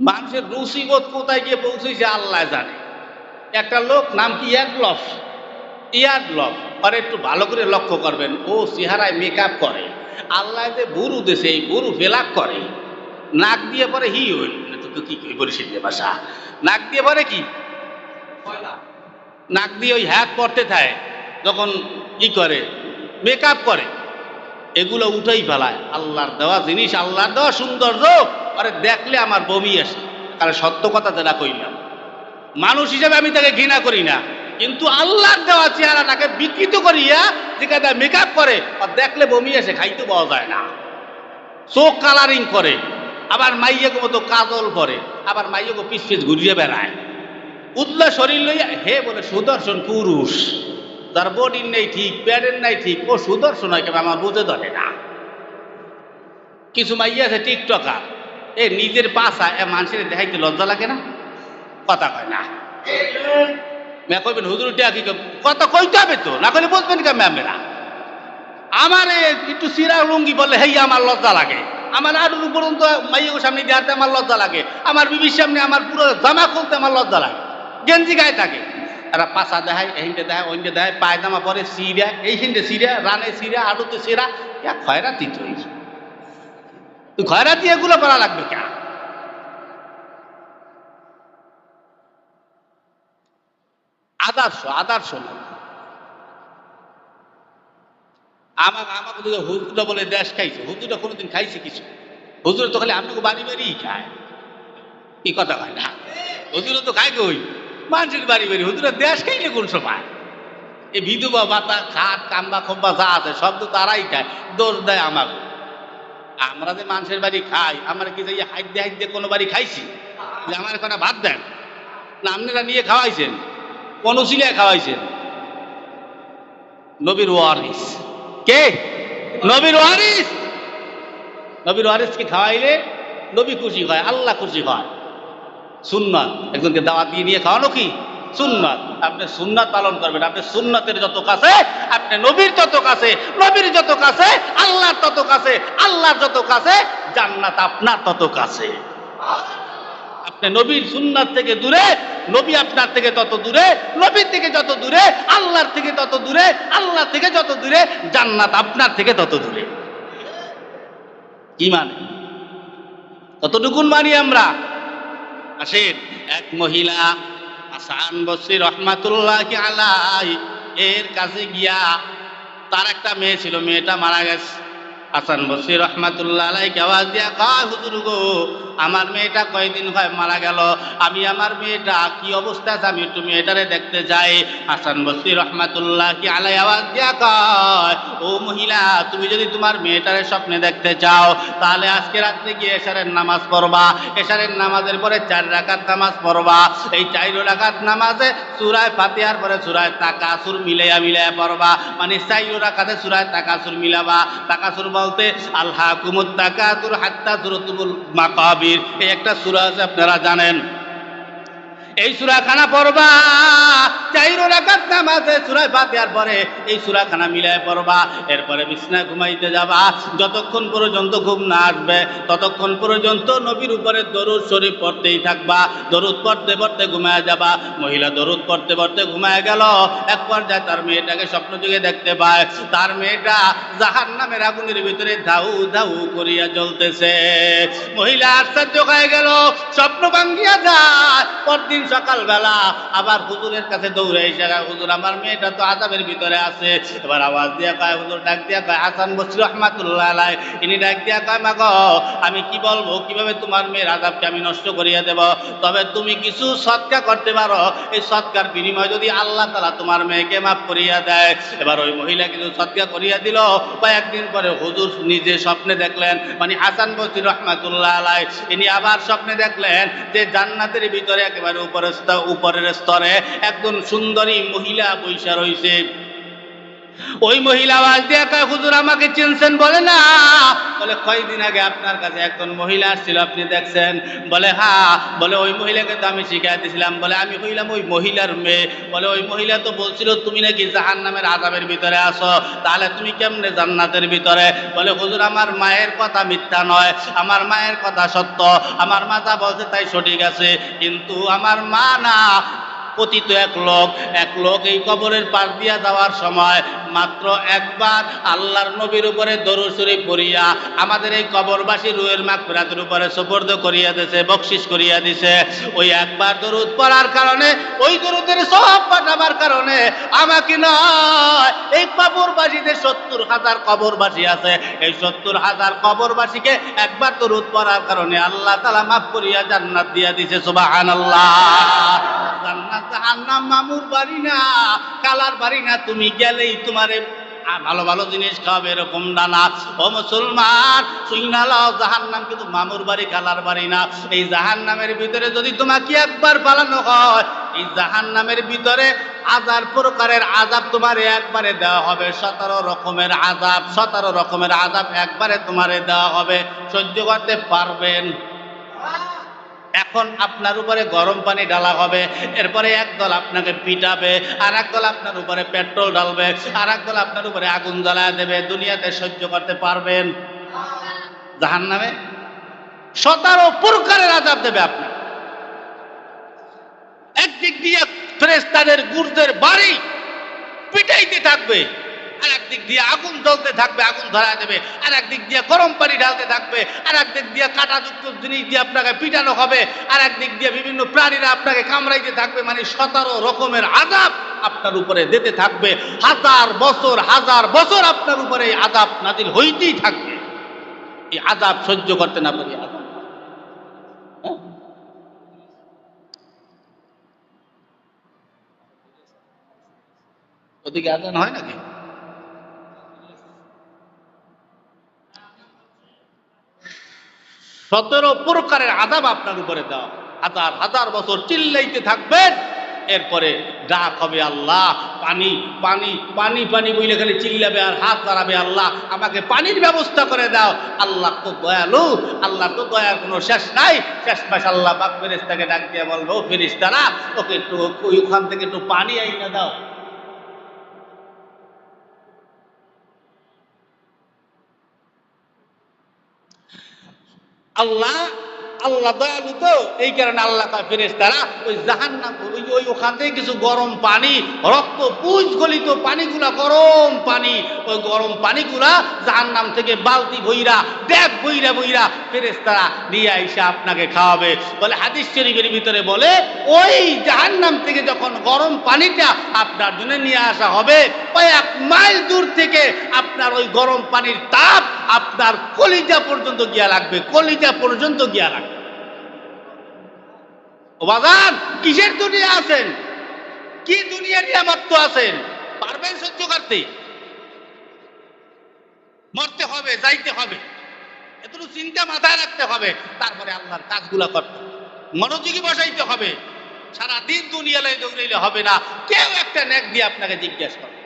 মানুষের রুসিবত কোথায় গিয়ে পৌঁছেছে আল্লাহ জানে। একটা লোক নাম কি? ইয়ারলফ ইয়ারলফ আর একটু ভালো করে লক্ষ্য করবেন ও চেহারায় মেকআপ করে। আল্লাহ যে বুরু দেশে এই বুরু ফেলাক করে। নাক দিয়ে পরে হি হইল। তো কি বলিস ভাষা নাক দিয়ে পরে কি? নাক দিয়ে ওই হ্যাক করতে থাকে যখন ই করে মেকআপ করে। এগুলো উঠেই ফেলায়। আল্লাহর দেওয়া জিনিস আল্লাহর দেওয়া সৌন্দর্য। আরে দেখলে আমার বমি আসে। কারণ সত্য কথা যেটা কইলাম। মানুষ হিসেবে আমি তাকে ঘৃণা করি না। কিন্তু আল্লাহর দেওয়া চেহারাটাকে বিকৃত করিয়া যেখানে মেকআপ করে, আর দেখলে বমি আসে, খাইতে পাওয়া যায় না। চোখ কালারিং করে, আবার মাইয়াকে মতো কাজল করে, আবার মাইয়াকে পিস পিস ঘুরিয়ে বেড়ায়। উদলা শরীর লইয়া, হে বলে সুদর্শন পুরুষ। তার বডির নেই ঠিক প্যাডের নাই ঠিক, ও সুদর্শন হয় কেন আমার বুঝে ধরে না। কিছু মাইয়া আছে টিকটকার। এ, নিজের পাশা এ, মানুষের দেখাইতে লজ্জা লাগে না? কথা কয় না। ম্যা কইবেন হুজুর টিয়া কি কথা কইতে হবে তো, না কইলে বুঝবেন কে ম্যামেরা আমার একটু সিরা লুঙ্গি বললে, হেই, আমার লজ্জা লাগে। আমার আর পর্যন্ত মাইয়ের সামনে হাঁটতে আমার লজ্জা লাগে। আমার বিবির সামনে আমার পুরো জামা খুলতে আমার লজ্জা লাগে। গেঞ্জি গায়ে থাকে। এরা পাশা দেখায় এইখানটা দেখায় ওইখানটা দেখায়, পায়জামা পরে সিরা এইখানটা সিরা, রানে সিরা আড়ুতে সিরা ইয়া খয়রাতি তুই খয়রাতি এগুলো করা লাগবে কেন? আদর্শ আদর্শ আমার বলে দেশ খাইছে কোনোদিন খাইছে কিছু? হুজুর তো খালি আপনাকে বাড়ি বাড়িই খায়। কি কথা হয় না? হুজুরে তো খায় কই? মানুষের বাড়ি বাড়ি হুজুরা দেশ খাইলে কোন সময়? এই বিধবা বাতা খাট কাম্বা খম্বা যা আছে, সব তো তারাই খায়। দোষ দেয় আমাকে। আমরা যে মানুষের বাড়ি খাই, আমরা কি যাই হাইট দিয়ে কোনো বাড়ি খাইছি? যে আমার কোনো ভাত দেন। না, আপনারা নিয়ে খাওয়াইছেন, কোন সিলিয়া খাওয়াইছেন। নবীর ওয়ারিস। কে? নবীর ওয়ারিস। নবীর ওয়ারিসকে খাওয়াইলে নবী খুশি হয়, আল্লাহ খুশি হয়। সুন্নাত। একজনকে দাওয়াত দিয়ে নিয়ে খাওয়ানো কি? সুন্নাত। আপনি সুন্নাত পালন করবেন, আপনি সুন্নাতের যত কাছে আপনি নবীর যত কাছে নবীর যত কাছে আল্লাহর তত কাছে আল্লাহর যত কাছে জান্নাত আপনার তত কাছে আপনি নবীর সুন্নাত থেকে দূরে, নবী আপনার থেকে তত দূরে, নবীর থেকে যত দূরে, আল্লাহর থেকে তত দূরে আল্লাহ থেকে যত দূরে, জান্নাত আপনার থেকে তত দূরে। কি মানে? কতটুকুন মানি আমরা? আসেন, এক মহিলা আসান বসরি রহমাতুল্লাহ আলাই। এর কাছে গিয়া তার একটা মেয়ে ছিল, মেয়েটা মারা গেছে। হাসান বসির রহমাতুল্লাহ আলাইকে আওয়াজ দিয়া কয়, হুজুর গো, আমার মেয়েটা কয়দিন হয় মারা গেল? আমি আমার মেয়েটা, কি অবস্থা আছে? আমি একটু মেয়েটারে দেখতে যাই। হাসান বসির রহমাতুল্লাহ কি আলাই আওয়াজ দিয়া কয় মহিলা, তুমি যদি তোমার মেয়েটারে স্বপ্নে দেখতে চাও, তাহলে আজকে রাত্রে গিয়ে এশারের নামাজ পড়বা। এশারের নামাজের পরে চার রাকাত নামাজ পড়বা। এই চার রাকাত নামাজে সুরায় ফাতিহার পরে সুরায় তাকাসুর মিলাইয়া মিলাইয়া পড়বা। মানে চাই রাকাতে সুরায় তাকাসুর মিলাবা। তাকাসুর বলতে আল্লাহ কুমুদ তাকাতুর হাত্তা সুরতুল মাকাবির। এই একটা সুরা আছে, আপনারা জানেন। এই সুরাখানা পড়বা, চাইরো রাকাত নামাজে সুরায় ফাতিহার পরে এই সুরাখানা মিলায় পড়বা, এরপরে বিছনায় ঘুমাইতে যাবা, যতক্ষণ পর্যন্ত ঘুম না আসবে, ততক্ষণ পর্যন্ত নবীর উপরে দরুদ শরীফ পড়তেই থাকবা, দরুদ পড়তে পড়তে ঘুমায় যাবা, মহিলা দরুদ পড়তে পড়তে ঘুমায় গেল এক পর্যায়ে তার মেয়েটাকে স্বপ্ন যুগে দেখতে পায়, তার মেয়েটা জাহান নামের আগুনের ভিতরে ধাউ ধাউ করিয়া জ্বলতেছে, মহিলা আশ্চর্য হয়ে গেল, স্বপ্ন ভাঙ্গিয়া যায়, পরদিন সকালবেলা আবার হুজুরের কাছে দৌড়ে এসে হুজুর, আমার মেয়েটা তো আজাবের ভিতরে আছে। এবার আওয়াজ দিয়া কয়, হুজুর, ডাক দিয়া কয়, হাসান বসরি রহমাতুল্লাহ ইনি ডাক দিয়া কয়, মা গো, আমি কি বলব? কীভাবে তোমার মেয়ের আজাবকে আমি নষ্ট করিয়া দেব? তবে তুমি কিছু সৎকার করতে পারো। এই সৎকার বিনিময় যদি আল্লাহ তালা তোমার মেয়েকে মাফ করিয়া দেয়। এবার ওই মহিলা কিছু সৎকার করিয়া দিল। কয়েকদিন পরে হুজুর নিজে স্বপ্নে দেখলেন মানে হাসান বসরি রহমাতুল্লাহ আলাই ইনি আবার স্বপ্নে দেখলেন যে জান্নাতের ভিতরে একেবারে উপরের স্তর উপরের স্তরে একজন সুন্দরী মহিলা বৈশা রয়েছে। ওই মহিলা আওয়াজ দিয়ে কয়, হুজুর আমাকে চিনছেন? বলে, না। বলে, কয়দিন আগে আপনার কাছে একজন মহিলা আসছিল, আপনি দেখছেন? বলে হ্যাঁ বলে, ওই মহিলাকে তো আমি শিখাই দিয়েছিলাম বলে, আমি হইলাম ওই মহিলার মেয়ে। বলে, ওই মহিলা তো বলছিল, তুমি নাকি জাহান নামের আজাবের ভিতরে আসো, তাহলে তুমি কেমনে জান্নাতের ভিতরে? বলে, হুজুর, আমার মায়ের কথা মিথ্যা নয়, আমার মায়ের কথা সত্য, আমার মা যা বলছে তাই সঠিক আছে, কিন্তু আমার মা না। পতিত এক লোক। এক লোক এই কবরের পাশ দিয়া যাওয়ার সময় মাত্র একবার আল্লাহর নবীর উপরে শরীফ পড়িয়া আমাদের এই কবরবাসী রুয়ের মাগফিরাতের উপরে সুপর্দ করিয়া দিছে, বকশিস করিয়া দিছে। ওই একবার দরুদ পড়ার কারণে, ওই দরুদের সব পাঠাবার কারণে আমাকে নয়, এই কবরবাসীদের সত্তর হাজার কবরবাসী আছে। এই সত্তর হাজার কবরবাসীকে একবার দরুদ পড়ার কারণে আল্লাহ তালা মাফ করিয়া জান্নাত দিয়া দিছে, সুবহানাল্লাহ। মামুর বাড়ি না, কালার বাড়ি না, তুমি গেলেই তোমারে ভালো ভালো জিনিস খাওয়াবে, এরকম ডানা ও মুসলমান সুইনালাও জাহান নাম কিন্তু মামুর বাড়ি, কালার বাড়ি না। এই জাহান নামের ভিতরে যদি তোমাকে একবার পালানো হয়, এই জাহান নামের ভিতরে হাজার প্রকারের আজাব তোমার একবারে দেওয়া হবে। সতেরো রকমের আজাব, সতেরো রকমের আজাব একবারে তোমারে দেওয়া হবে। সহ্য করতে পারবেন। এখন আপনার উপরে গরম পানি ঢালা হবে, এরপরে একদল আপনাকে পিটাবে আর একদল আপনার উপরে পেট্রোল ঢালবে আর একদল আপনার উপরে আগুন জ্বালা দেবে, দুনিয়াতে সহ্য করতে পারবেন। জাহান নামে সতেরো প্রকারের আজাব দেবে আপনার। একদিক দিয়ে ফেরেস্তাদের গুরদের বাড়ি পিটাইতে থাকবে। আর একদিক দিয়ে আগুন জ্বলতে থাকবে, আগুন ধরা দেবে। আর একদিক দিয়ে গরম পানি ঢালতে থাকবে। আর একদিক দিয়ে কাঁটাযুক্ত জিনিস দিয়ে আপনাকে পিটানো হবে। আর একদিক দিয়ে বিভিন্ন প্রাণীরা আপনাকে কামড়াইতে থাকবে। মানে সতেরো রকমের আজাব আপনার উপরে দিতে থাকবে। হাজার বছর হাজার বছর আপনার উপরে এই আজাব নাজিল হইতেই থাকবে। এই আজাব সহ্য করতে না পারি আজাব হ্যাঁ? ওদিকে আজান হয় নাকি? সতেরো প্রকারের আদাব আপনার উপরে দেওয়া হাজার হাজার বছর চিল্লাইতে থাকবেন, এরপরে ডাক হবে আল্লাহ, পানি পানি পানি পানি বইলে খালি চিল্লাবে আর হাত দাঁড়াবে আল্লাহ, আমাকে পানির ব্যবস্থা করে দাও। আল্লাহ তো দয়ালু, আল্লাহ তো দয়ার কোনো শেষ নাই। শেষ মাস আল্লাহ বাক ফেরিস্তাকে ডাক দিয়ে বলব ফেরিস্তারা ওকে একটু ওখান থেকে একটু পানি আইনা দাও। আল্লাহ আল্লাহ দয়ালু তো। এই কারণে আল্লাহ ফেরেস তারা ওই জাহান্নাম ওই ওই ওখান থেকে কিছু গরম পানি, রক্ত পুজ গলিত পানিগুলা, গরম পানি। ওই গরম পানিগুলা জাহান্নাম থেকে বালতি বইরা ব্যাগ বইরা বইরা ফেরেস তারা নিয়ে এসে আপনাকে খাওয়াবে। বলে হাদিস শরীফের ভিতরে বলে, ওই জাহান্নাম থেকে যখন গরম পানিটা আপনার জন্য নিয়ে আসা হবে, কয়েক মাইল দূর থেকে আপনার ওই গরম পানির তাপ আপনার কলিজা পর্যন্ত গিয়া লাগবে, কলিজা পর্যন্ত গিয়া লাগবে। ও বাজান, কিসের দুনিয়া আছেন? কি দুনিয়ার নিয়ামত্ব আছেন? পারবেন সহ্য করতে? মরতে হবে, যাইতে হবে। এতটুকু চিন্তা মাথায় রাখতে হবে, তারপরে আল্লাহর কাজগুলা করতে মনোযোগী বসাইতে হবে। সারা দিন দুনিয়ালায় দৌড়াইলে হবে না। কেউ একটা নেক দিয়ে আপনাকে জিজ্ঞাসা করে